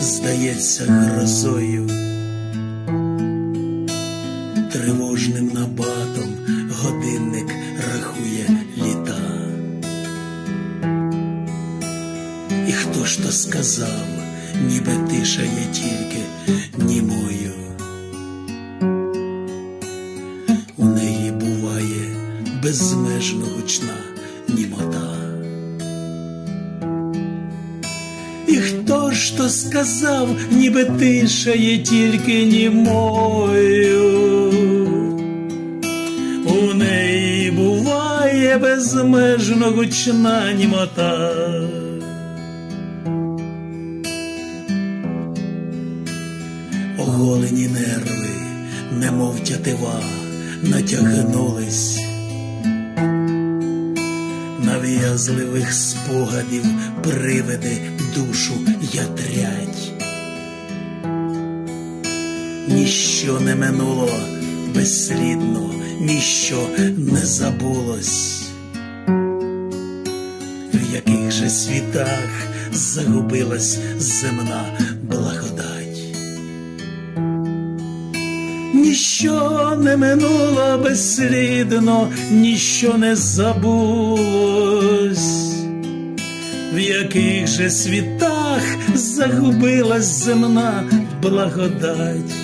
здається грозою, тривожним набатом годинник рахує літа. І хто ж то сказав, ніби тиша є тільки німою. У неї буває безмежно гучна німота. І хто ж то сказав, ніби тиша є тільки німою. У неї буває безмежно гучна німота. Оголені нерви, немов тятива, натягнулись. Нав'язливих спогадів приведе душу ятрять. Ніщо не минуло безслідно, ніщо не забулось. В яких же світах загубилась земна Ніщо не минуло безслідно, ніщо не забулось, в яких же світах загубилась земна благодать.